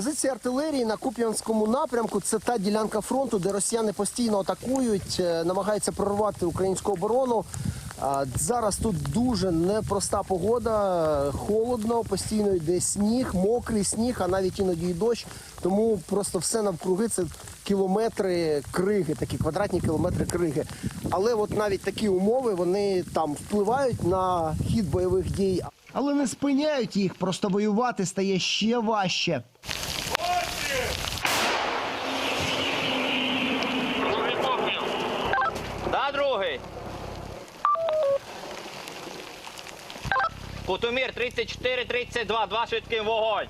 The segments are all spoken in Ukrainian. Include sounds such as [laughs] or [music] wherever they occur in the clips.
Позиція артилерії на Куп'янському напрямку це та ділянка фронту, де росіяни постійно атакують, е, намагаються прорвати українську оборону. Зараз тут дуже непроста погода, холодно, постійно йде сніг, мокрий сніг, а навіть іноді і дощ. Тому просто все навкруги це кілометри криги, такі квадратні кілометри криги. Але от навіть такі умови вони там впливають на хід бойових дій. Але не спиняють їх, просто воювати стає ще важче. Да, другий. Кутумір 34-32, два швидкий вогонь.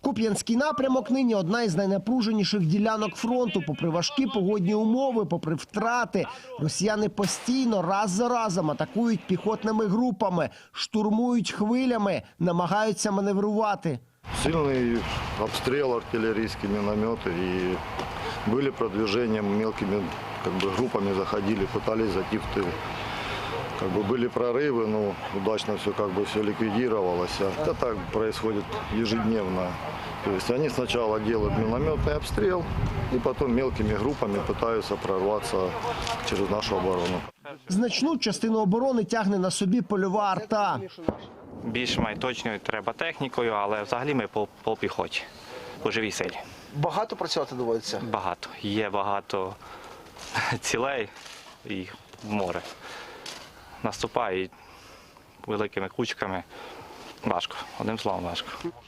Куп'янський напрямок нині одна із найнапруженіших ділянок фронту. Попри важкі погодні умови, попри втрати, росіяни постійно раз за разом атакують піхотними групами, штурмують хвилями, намагаються маневрувати. Сильный обстрел артиллерийские минометы и были продвижения мелкими как бы, группами заходили, пытались зайти в тыл. Как бы были прорывы, но удачно все как бы все ликвидировалось. А Это так происходит ежедневно. То есть они сначала делают минометный обстрел и потом мелкими группами пытаются прорваться через нашу оборону. Значну частину оборони тягне на собі польова арта. більш точною треба технікою, але взагалі ми по, по піхоті, по живій силі. Багато працювати доводиться. Багато. Є багато [laughs] цілей і в море. Наступають великими кучками. Важко, одним словом, важко.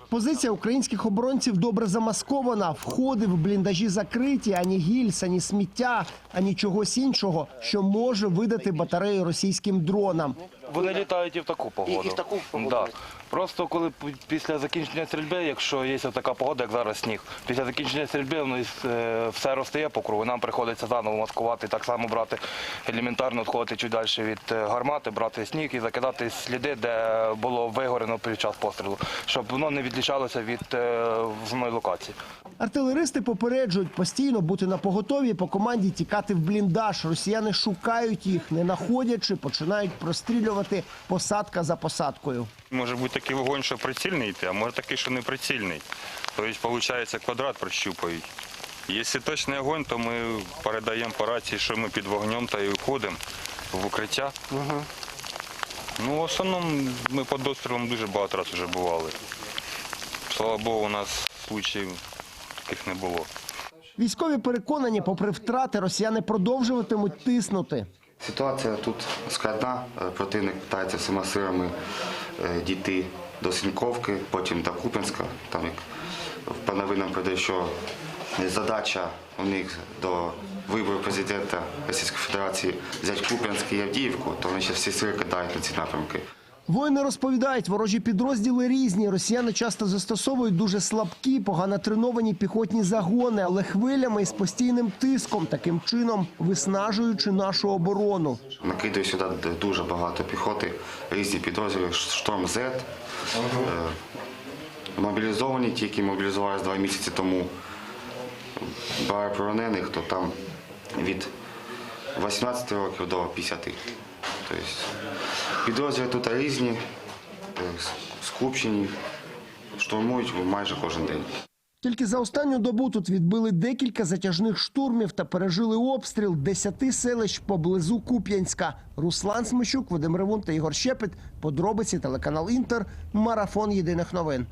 Позиція українських оборонців добре замаскована. Входи в бліндажі закриті, ані гільз, ані сміття, ані чогось іншого, що може видати батарею російським дронам. Вони літають і в таку погоду. і в таку погоду. Да. Просто коли після закінчення стрільби, якщо є така погода, як зараз сніг, після закінчення стрільби воно е, все розстає по кругу. Нам приходиться заново маскувати, так само брати елементарно відходити чуть далі від е, гармати, брати сніг і закидати сліди, де було вигорено під час пострілу, щоб воно не відлічалося від е, взної локації. Артилеристи попереджують постійно бути на поготові по команді тікати в бліндаж. Росіяни шукають їх, не находячи, починають прострілювати посадка за посадкою. Може бути такий вогонь, що прицільний йти, а може такий, що не прицільний. Тобто, виходить, квадрат прощупають. Якщо точний огонь, то ми передаємо по рації, що ми під вогнем та і входимо в укриття. Ну, в основному ми під обстрілом дуже багато разів вже бували. Слава Богу, у нас случаїв таких не було. Військові переконані, попри втрати, росіяни продовжуватимуть тиснути. Ситуація тут складна. Е, Противник питається всіма силами е, дійти до Сіньковки, потім до Куп'янська. Там як по новинам прийде, що задача у них до вибору президента Російської Федерації взяти Куп'янськ і Авдіївку, то вони ще всі сили кидають на ці напрямки. Воїни розповідають, ворожі підрозділи різні. Росіяни часто застосовують дуже слабкі, погано треновані піхотні загони, але хвилями і з постійним тиском, таким чином виснажуючи нашу оборону. Накидує сюди дуже багато піхоти, різні підрозділи, Шторм З, е, мобілізовані, ті, які мобілізувалися два місяці тому. Багато полонених, то там від 18 років до 50. Тобто підрозділи тут різні, скупчені, штурмують майже кожен день. Тільки за останню добу тут відбили декілька затяжних штурмів та пережили обстріл десяти селищ поблизу Куп'янська. Руслан Смещук, Вадим Ревун та Ігор Щепет. Подробиці телеканал Інтер. Марафон єдиних новин.